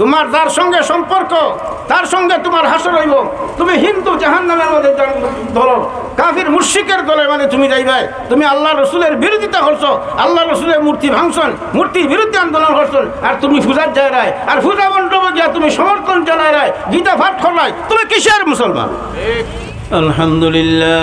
তোমার যার সঙ্গে সম্পর্ক, তার সঙ্গে তোমার হাসর হইব। তুমি হিন্দু, জাহান্নামের মধ্যে ধরো। কাফির মুর্শিকের দলে মানে তুমি যাইবে। তুমি আল্লাহ রসুলের বিরোধিতা করছ। আল্লাহ রসুলের মূর্তি ভাঙছন, মূর্তির বিরুদ্ধে আন্দোলন করছন। আর তুমি ফুজার যায় রায় আর ফুজা মণ্ডপে গিয়া তুমি সমর্থন জানায় রায় গীতা ভাট খোলায় তুমি কিসের মুসলমান? আলহামদুলিল্লাহ।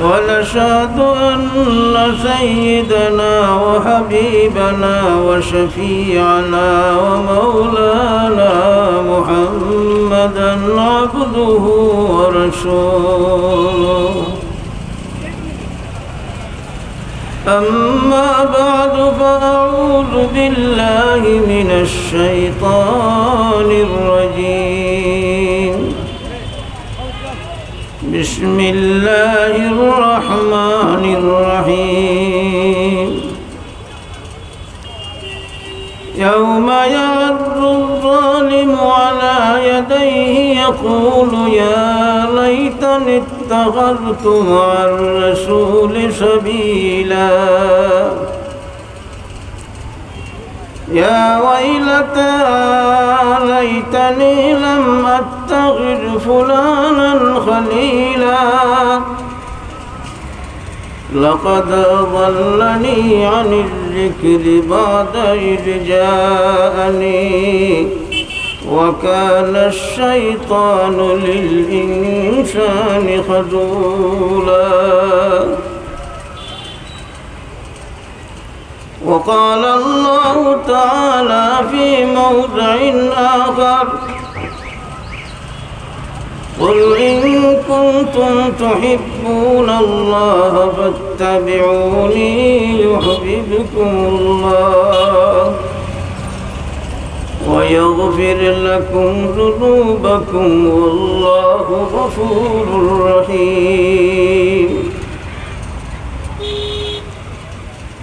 ونشهد أن سيدنا وحبيبنا وشفيعنا ومولانا محمدا عبده ورسوله. أما بعد فأعوذ بالله من الشيطان الرجيم. بسم الله الرحمن الرحيم. يوم يعد الظالم على يديه يقول يا ليتني اتخذت مع الرسول سبيلا. يا ويلتى ليتني لم أتخذ فلانا خليلا. لقد أضلني عن الذكر بعد إذ جاءني. وكان الشيطان للإنسان خذولا. وقال الله تعالى في موضع آخر قل إن كنتم تحبون الله فاتبعوني يحببكم الله ويغفر لكم ذنوبكم والله غفور رحيم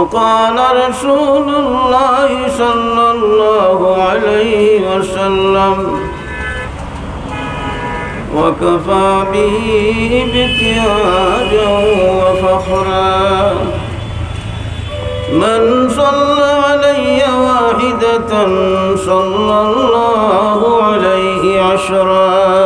وقال رسول الله صلى الله عليه وسلم وكفى به ابتهاجا وفخرا. من صلى علي واحدة صلى الله عليه عشرا.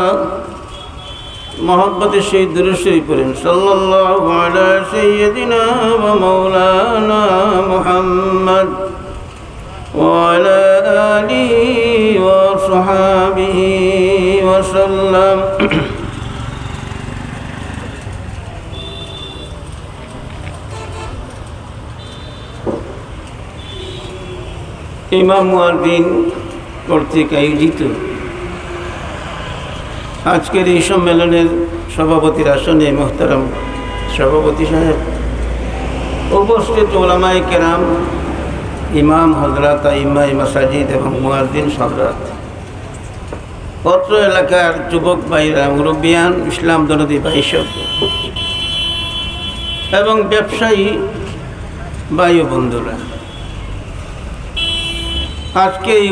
محبت الشهيد الشريف صلى الله على سيدنا ومولانا محمد وعلى آله وصحابه وسلم ইমাম মুয়াদ্দিন কর্তৃক আয়োজিত আজকের এই সম্মেলনের সভাপতির আসনে মোহতারাম সভাপতি সাহেব। উপস্থিত ওলামাই কেরাম, ইমাম হজরত ইমাই মাসাজিদ এবং মুয়াদ্দিন সদরাত অত্র এলাকার যুবক ভাইরা, মুরব্বিয়ান, ইসলাম দনদী ভাইসব এবং ব্যবসায়ী বায়ু বন্ধুরা। আজকে এই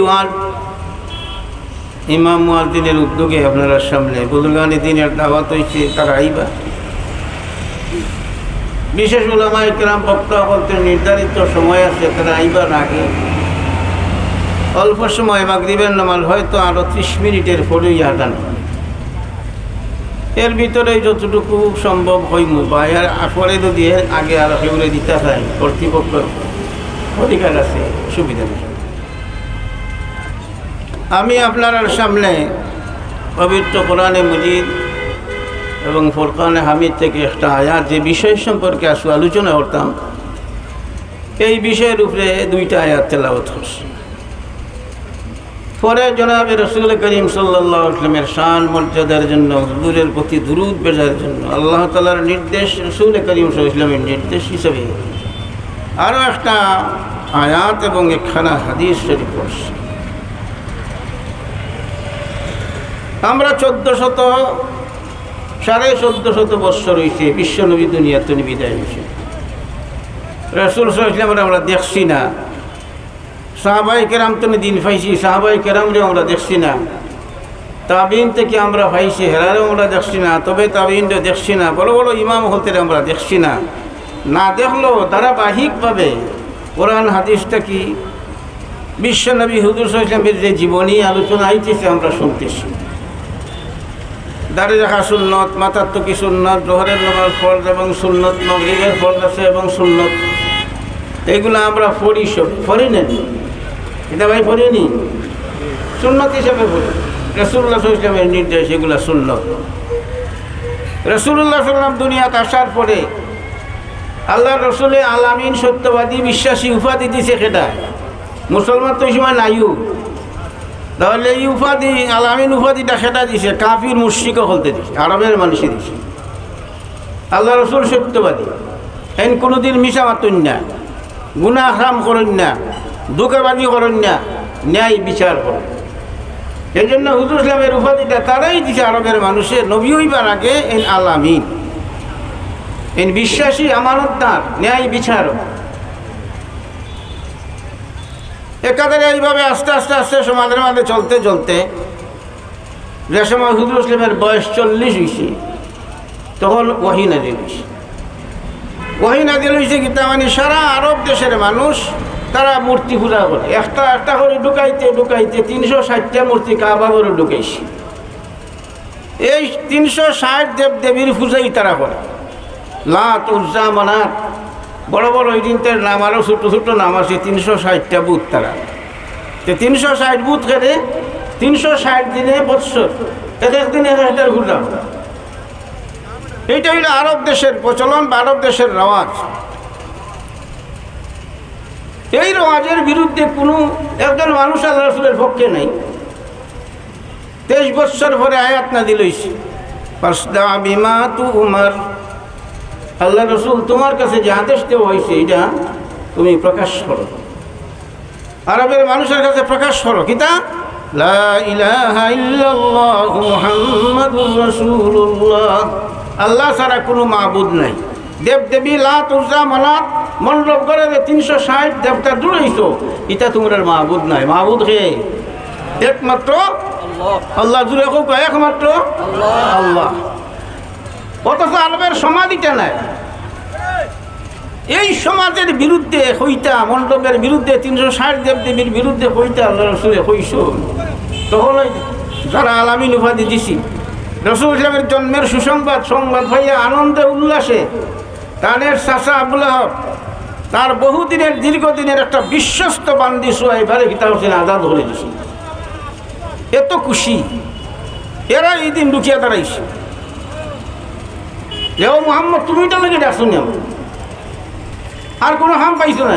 ইমাম মুয়াদ্দিনের উদ্যোগে আপনারা সামনে বুদুরগানি দিনের দাওয়াত হয়েছে তারা আইবা। বিশেষ ওলামাই কেরাম বক্তা বলতে নির্ধারিত সময় আছে, তারা আইবার আগে। অল্প সময় মাগরিবের নামাজ, হয়তো আরও ত্রিশ মিনিটের পরেই হাঁটানো এর ভিতরে যতটুকু সম্ভব হইমু, বা এর পরে যদি আগে আরও সেগুলো দিতে চাই কর্তৃপক্ষ অধিকার আছে, সুবিধা নেই। আমি আপনার সামনে পবিত্র কোরআনে মজিদ এবং ফোরকানে হামিদ থেকে একটা আয়াত, যে বিষয় সম্পর্কে আসু আলোচনা করতাম, এই বিষয়ের উপরে দুইটা আয়াত তেলাওয়াত হচ্ছে পরে জনাবে রসুল করিম সাল্লাহ আসলামের শান, মর্যাদার জন্য, হুজুরের প্রতি দুরুদ বেজার জন্য, আল্লাহ তালার নির্দেশ, রসুল করিম সাল্লামের নির্দেশ হিসেবে আরও একটা আয়াত এবং একখানা হাদিস শরীফ পড়ছে। আমরা চোদ্দ শত সাড়ে চোদ্দ শত বৎসর হয়েছে বিশ্বনবী দুনিয়াতে উনি বিদায় হয়েছে রসুল সাল্লামের আমরা দেখছি না। সাহাবাই কেরাম তো দিন পাইছি সাহাবাই কেরামরে আমরা দেখছি না। তাবিন থেকে আমরা পাইছি হেরারেও আমরা দেখছি না। তবে তাবিনরে দেখছি না। বড় বড় ইমাম হতে আমরা দেখছি না। না দেখলেও ধারাবাহিকভাবে কোরআন হাদিসটা কি বিশ্বনবী হুজুর সাল্লামের যে জীবনী আলোচনা আইতেছে আমরা শুনতেছি। দাঁড়িয়ে রাখা সুন্নত মাথার টুকি সুন্নত, জোহরের নামাজ ফরজ এবং সুন্নত, মগরিবের ফরজ আছে এবং সুন্নত। এগুলো আমরা পড়ি সব, পড়ি না এটা ভাই পড়িনি সুন্নত হিসাবে পড়ি। রসুল্লাহ ইসলামের নির্দেশ, এগুলো সুন্নত। রসুল্লাহ সাল্লাম দুনিয়াতে আসার পরে আল্লাহ রসুলে আলামিন সত্যবাদী, বিশ্বাসী উপাধি দিছে সেটা মুসলমান তো এই সময় নাইও তাহলে এই উপাধি আলামিন উপাধিটা সেটা দিছে, কাফির মুশ্রিকও হলতে দিছে, আরবের মানুষই দিছে। আল্লাহ রসুল সত্যবাদী। এন কোনোদিন মিশা মাতুন না গুণা হারাম করেন না দুঃখবাদী করেন না, ন্যায় বিচার করেন। এই জন্য হুজুর ইসলামের উপাধিটা তারাই দিছে আরবের মানুষের নবী হইবার আগে এন আলামিন এন বিশ্বাসী আমানতদার ন্যায় বিচারক। একাধারে এইভাবে আস্তে আস্তে আস্তে সমাজের মাঝে চলতে চলতে, যে সময় হুজুর ইসলামের বয়স চল্লিশ হয়েছে তখন ওয়াহি নাজিল হয়েছে ওয়াহি নাজিল হয়েছে গীতা মানে সারা আরব দেশের মানুষ তারা মূর্তি পূজা করে। একটা একটা করে ঢুকাইতে ঢুকাইতে তিনশো ষাটটা মূর্তি কাবা করে ঢুকাইছে। এই তিনশো ষাট দেব দেবীর পূজাই তারা করে। লাত উজ্জা মানাত। বড় বড় ওই দিনটার নাম আরও ছোটো ছোটো নাম আছে, তিনশো ষাটটা বুথ তারা। তো তিনশো ষাট বুথ খেলে তিনশো ষাট দিনে বৎসর, এক একদিন এক হাজার ঘুরলাম। এইটা হইল আরব দেশের প্রচলন বা আরব দেশের রেওয়াজ। এই রেওয়াজের বিরুদ্ধে কোনো একজন মানুষ আল্লাহ রসুলের পক্ষে নেই। তেইশ বৎসর পরে আয়াত না দিলইছি পাসদা বিমা তু উমার। আল্লাহ রসুল তোমার কাছে যে আদেশ দেওয়া হয়েছে এটা তুমি প্রকাশ করো। আরবের মানুষের কাছে প্রকাশ করো কিতা আল্লাহ ছাড়া কোনো মাবুদ নাই। দেব দেবী লাত উজ্জা মানাত মণ্ডপ করে তিনশো ষাট দেবতা দূরেইছো এটা তোমার মাহবুদ নাই? মাহবুদ হে একমাত্র আল্লাহ। জুড়ে হোক একমাত্র? আল্লাহ। অথচ আরবের সমাধিটা নাই। এই সমাজের বিরুদ্ধে হইতা, মণ্ডপের বিরুদ্ধে, তিনশো ষাট দেবদেবীর বিরুদ্ধে হইতা রসুলে হইস তখন যারা আলামিন উপাধি দিছি, রসুল ইসলামের জন্মের সুসংবাদ, সংবাদ ভাইয়া আনন্দে উল্লাসে তাদের চাষা আবুল আহব, তার বহুদিনের, দীর্ঘদিনের একটা বিশ্বস্ত বান্দি সোয়াই ভারে কিতাব হোসেন আজাদ করে দিছি। এত খুশি, এরা এই দিন ঢুকিয়া দাঁড়াইছে। ও মোহাম্মদ, তুমি তো নাকি ডাকছো নি আর কোনো হাম পাইছো না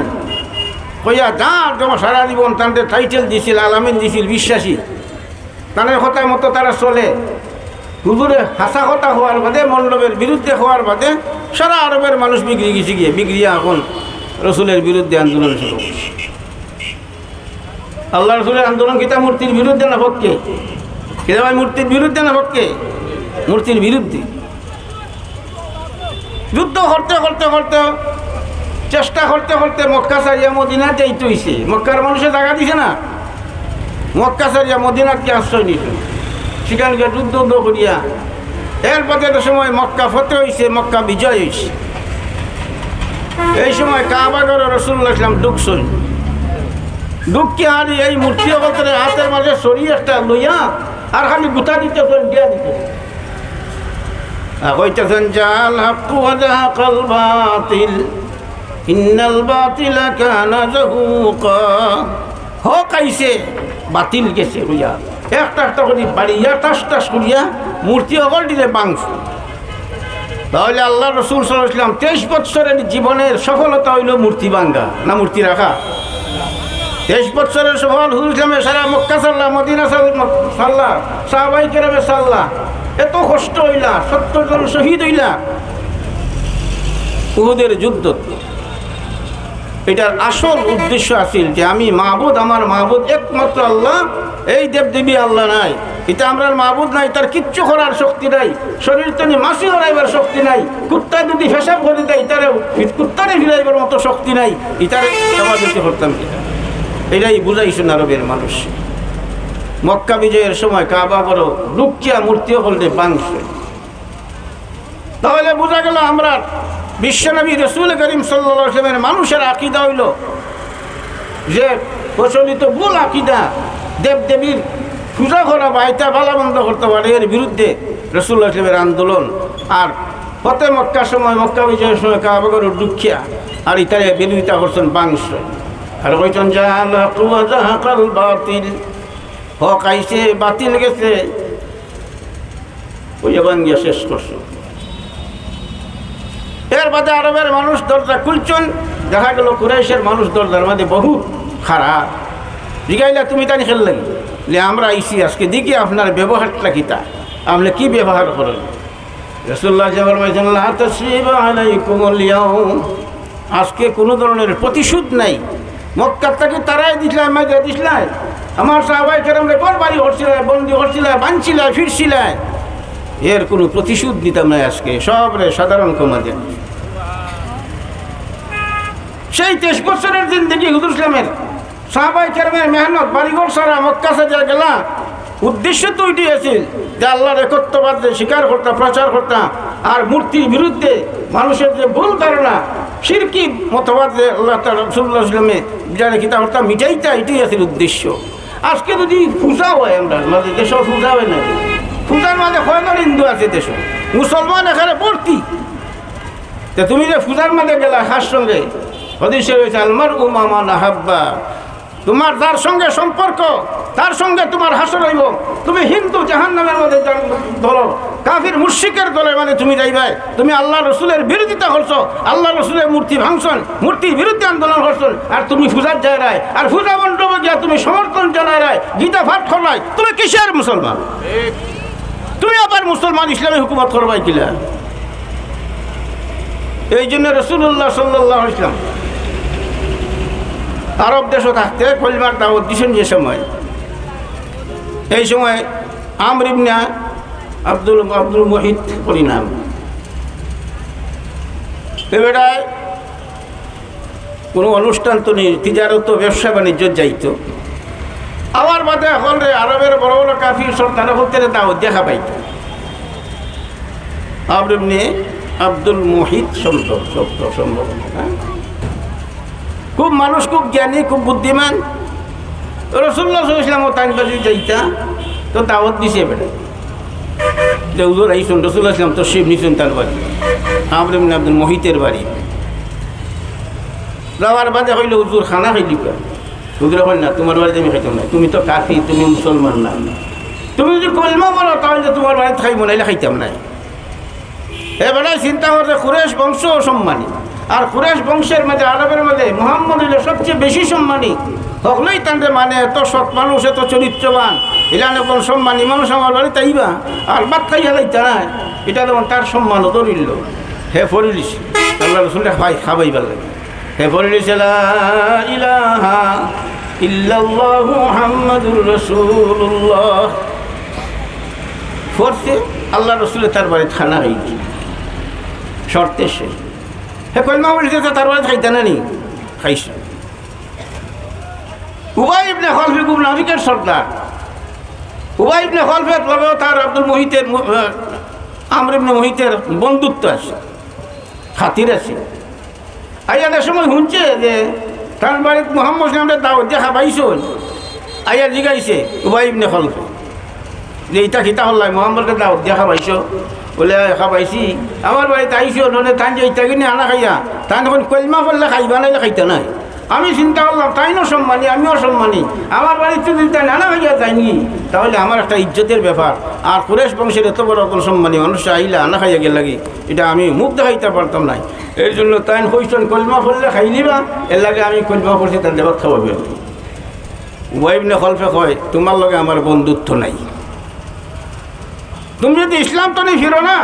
কইয়া যা, তোমার সারা জীবন তাদের টাইটেল দিছিল, আলামিন দিছিল, বিশ্বাসী। তাদের কথা মতো তারা চলে। হুজুরে হাসা কথা হওয়ার বাদে, মণ্ডপের বিরুদ্ধে হওয়ার বাদে, সারা আরবের মানুষ বিগড়ি গেছে গিয়ে। বিগড়িয়া এখন রসুলের বিরুদ্ধে আন্দোলন শুরু আল্লাহ রসুলের আন্দোলন কিতা মূর্তির বিরুদ্ধে না পক্ষে কিতা মূর্তির বিরুদ্ধে না পক্ষে মূর্তির বিরুদ্ধে। যুদ্ধ করতে করতে করতে, চেষ্টা করতে করতে মক্কা সারিয়া মদিনা যাইতে হইছে। মক্কার মানুষে জায়গা দিছে না। মক্কা সারিয়া মদিনাকে আশ্রয় নিছে। সেখানকে যুদ্ধ করিয়া এরপরে তো সময় মক্কা ফতে হয়েছে মক্কা বিজয় হয়েছে এই সময় কাবাগর রসুল্লাহ ইসলাম ঢুকছই ঢুকি আর এই মূর্তি অবতরে হাতের মাঝে সরিয়ে একটা লইয়া আর খালি গুতা দিতে দিয়া দিতে কইতেছেন জাল হাক্কু ওয়াজাহাকাল বাতিল, ইন্নাল বাতিলা কানা জাহুকা হক আইছে বাতিল গেছে হইয়া। একটা একটা করে বাড়িয়া, টাস টাস করিয়া মূর্তি অগল দিলে বাংশ তাহলে আল্লাহ রসুল সাল্লাম তেইশ বৎসরের জীবনের সফলতা হইল মূর্তি ভাঙ্গা না মূর্তি রাখা? তেইশ বৎসরের সফল হুল সারা মক্কা সাল্লাহ মদিনা সাল- সাল্লাহ সাহাবাই কেরামে সাল্লাহ এত কষ্ট হইলা, সত্তর জন শহীদ হইলা। উহুদের যুদ্ধ। এটার আসল উদ্দেশ্য আছিল যে আমি মাহবুদ, আমার মাহবুদ একমাত্র আল্লাহ, এই দেবদেবী আল্লাহ নাই। এটা আমরা মাহবুদ নাই, তার কিচ্ছু করার শক্তি নাই। শরীর তনি মাসি হরাইবার শক্তি নাই। কুত্তা যদি ফেসাব করে দেয়, তারে কুত্তারে ফিরাইবার মতো শক্তি নাই। এটারে করতাম কিনা এটাই বুঝাইছেন আরবের মানুষ। মক্কা বিজয়ের সময় কাবা বড় লুকিয়া মূর্তিও বলতে বাংশ তাহলে বোঝা গেল আমরা বিশ্বনবী রসুল করিম সাল্লামের মানুষের আকিদা হইল যে প্রচলিত ভুল আকিদা দেবদেবীর পূজা করা বা এটা বালা বন্ধ করতে পারে এর বিরুদ্ধে রসুল্লাহ ইসলামের আন্দোলন। আর ফতে মক্কার সময়, মক্কা বিজয়ের সময় কাবা কাবাগর দুঃখিয়া আর ইতারে বিরোধিতা করছেন বাংশ আর কইছেন বাতিল। হক আইছে বাতিল গেছে। ওই গিয়া শেষ করছ। এর বাদে আরবের মানুষ দরজা খুলছেন। দেখা গেল কুরাইশের মানুষ দরজার মধ্যে বহু খারাপ। জিগাইলা, তুমি তাই খেললেন? যে আমরা আইসি আজকে। দেখি আপনার ব্যবহারটা কিতা আপনি কি ব্যবহার করেন রসুল্লাহ আজকে কোনো ধরনের প্রতিশোধ নাই। মক্কার থেকে তারাই দিছিলাম মাঝে দিছিলাম আমার সাহাবাই কেরম রে ঘর বাড়ি হচ্ছিলাম বন্দি হচ্ছিলাম বানছিলাম ফিরছিলাম এর কোনো প্রতিশোধ নিতাম না আজকে, সব রে সাধারণ দেন সেই তেইশ বছরের থেকে হুদুর ইসলামের সাহাবাই কেরামের মেহনত, বাড়িঘর সারা মক্কা সাজা গেলা উদ্দেশ্য তো ওইটি আছিল যে আল্লাহর একত্রবাদ যে স্বীকার করতাম প্রচার করতাম আর মূর্তির বিরুদ্ধে মানুষের যে ভুল ধারণা সিরকি মতবাদ যে আল্লাহ রসুল্লাহ ইসলামে যারা তা মিটাই মিটাইতা, এটাই আছে উদ্দেশ্য। আজকে যদি পূজা হয় আমরা, আমাদের দেশ পূজা হয় না। পূজার মাঝে হয় না হিন্দু আছে দেশ? মুসলমান এখানে পড়তি তা তুমি যে পূজার মাঝে গেলা হার সঙ্গে? হদিসে রয়েছে আলমার উমামা নাহাব্বা। তোমার যার সঙ্গে সম্পর্ক, তার সঙ্গে তোমার হাসর হইব। তুমি হিন্দু জাহান নামের মধ্যে ধরো কাফির মুর্শিকের দলে মানে তুমি যাইবে। তুমি আল্লাহ রসুলের বিরোধিতা করছ, আল্লাহ রসুলের মূর্তি ভাঙছন, মূর্তির বিরুদ্ধে আন্দোলন করছন, আর তুমি পূজার যায় রায়, আর পূজা মণ্ডপে গিয়া তুমি সমর্থন জানায় রায়, গীতা পাঠ করলাই, তুমি কিসের মুসলমান? তুমি আবার মুসলমান ইসলামী হুকুমত করবাই কিলা? এই জন্য রসুল্লাহ সাল্লাহ ইসলাম আরব দেশও থাকতে কলমার দাওয়াত দিছেন যে সময়। এই সময় আমরিবনা আব্দুল আব্দুল মহিত পরিণাম এবারে কোনো অনুষ্ঠান তো নেই, তিজারত, ব্যবসা বাণিজ্য যাইত। আবার বাদে এখন রে আরবের বড় বড় কাফি সরকার হতে দাওয়াত দেখা পাইতো। আমরিবনে আব্দুল মোহিত সম্ভব সম্ভব সম্ভব হ্যাঁ খুব মানুষ, খুব জ্ঞানী, খুব বুদ্ধিমান। রসুল্লাহ ইসলাম তাই বাজি যাইতা তো দাওয়াত দিছে বেটা যে উজোর রসুল্লাহ ইসলাম তো শিব নিছুন তার বাড়ি। আমরিম আব্দুল মোহিতের বাড়ি। যাওয়ার বাদে হইল উজুর খানা খাইলি হুজুর হল না, তোমার বাড়িতে আমি খাইতাম না। তুমি তো কাফি তুমি মুসলমান না। তুমি যদি কলমা বলো তাহলে তোমার বাড়িতে খাইব, নাইলে খাইতাম নাই। এবারে চিন্তা করছে কুরেশ বংশ সম্মানী। আর কুরেশ বংশের মধ্যে, আরবের মধ্যে মোহাম্মদ হইল সবচেয়ে বেশি সম্মানী। সকলেই তাদের মানে এত সৎ মানুষ, এত চরিত্রবান। এলান কোন সম্মানী মানুষ আমার বাড়ি তাইবা আর বাদ খাইয়া লাইতা না এটা যেমন তার সম্মান ধরিল হে ফরিলিস আল্লাহ রসুলটা ভাই খাবাইবার লাগে। হে ফরিলিস ইলাহা মুহাম্মাদুর রাসূলুল্লাহ। ফোর্সে আল্লাহ রসুলের তার বাড়ি থানা হয়েছে শর্তে সে হে কলমা বলছে তো তার বাড়ি খাইতে না নি খাইছে উবাই ইবনে খলফি খুব নামিকের সর্দার উবাই ইবনে খলফের লগে তার আব্দুল মোহিতের আমর ইবনে মোহিতের বন্ধুত্ব আছে. খাতির আছে আইয়াদের সময় শুনছে যে তার বাড়িতে মোহাম্মদ নামটা দাওয়াত দেখা পাইছন আইয়া জিগাইছে উবাই ইবনে খলফ যে ইটা খিতা হল্লাই মোহাম্মদকে দাওয়াত দেখা পাইছো বলে দেখা পাইছি আমার বাড়িতে আইসো ননে তান যে কিনে আনা খাইয়া, তান এখন কলমা পড়লে খাইবা, নাইলে খাইতে নাই। আমি চিন্তা করলাম তাইনও সম্মানী, আমিও সম্মানী। আমার বাড়িতে যদি তাই নানা খাইয়া যায়নি, তাহলে আমার একটা ইজ্জতের ব্যাপার। আর কুরেশ বংশের এত বড় অত সম্মানী মানুষ আইলে, আনা খাইয়া গেল লাগি, এটা আমি মুখ দেখাইতে পারতাম নাই। এই জন্য তাই কইসন কলমা পড়লে খাই নিবা, এর লাগে আমি কলমা পড়ছি তার দেবাত খাওয়াবে ওয়াইবনে খলফে কয়, তোমার লগে আমার বন্ধুত্ব নাই। তুমি যদি ইসলাম তো নেই ফিরো না,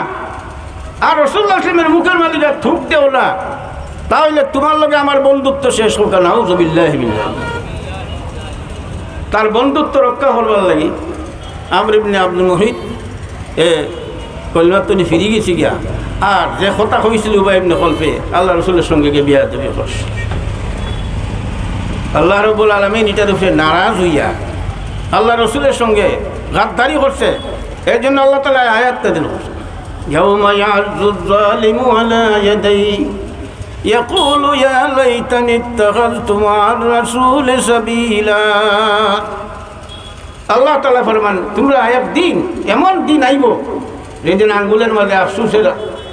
আর রসুল্লাহ আসলামের মুখের মালিকা থুক দেও না, তাহলে তোমার লগে আমার বন্ধুত্ব শেষ হোক না তার বন্ধুত্ব রক্ষা করবার লাগি আমর ইবনে আব্দুল মহিদ এ তুমি ফিরে গেছি গিয়া, আর যে কথা হয়েছিল উবাই ইবনে কল্পে আল্লাহ রসুলের সঙ্গে গিয়ে বিয়া দেবে আল্লাহ রবুল আলমিন এটার উপরে নারাজ হইয়া, আল্লাহ রসুলের সঙ্গে গাদ্দারি করছে এর জন্য আল্লাহ তালা আয়াতটা দিল يوم يعز الظالم على يديه يقول يا ليتني اتخذت مع الرسول سبيلا আল্লাহ তালা ফরমান তোমরা এক দিন এমন দিন আইব যেদিন আঙ্গুলের মাঝে আফসুসের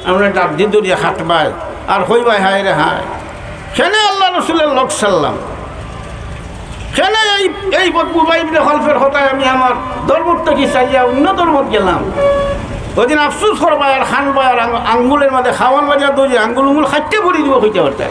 আমরা ডাব দিয়ে দরিয়া খাটবাই আর হইবাই হায় রে হায় সেনে আল্লাহ রসুলের লোক সাল্লাম সেনে এই এই বুবাইবনে হলফের হতায় আমি আমার ধর্মত থেকে চাইয়া অন্য ধর্মত গেলাম। ওদিন আফসুস করবাই আর খানবাই আর আঙ্গুলের মাঝে খাওয়ান বাজার দৌড়ি আঙ্গুল উঙ্গুল খাইতে ভরি দিব হইতে পারতে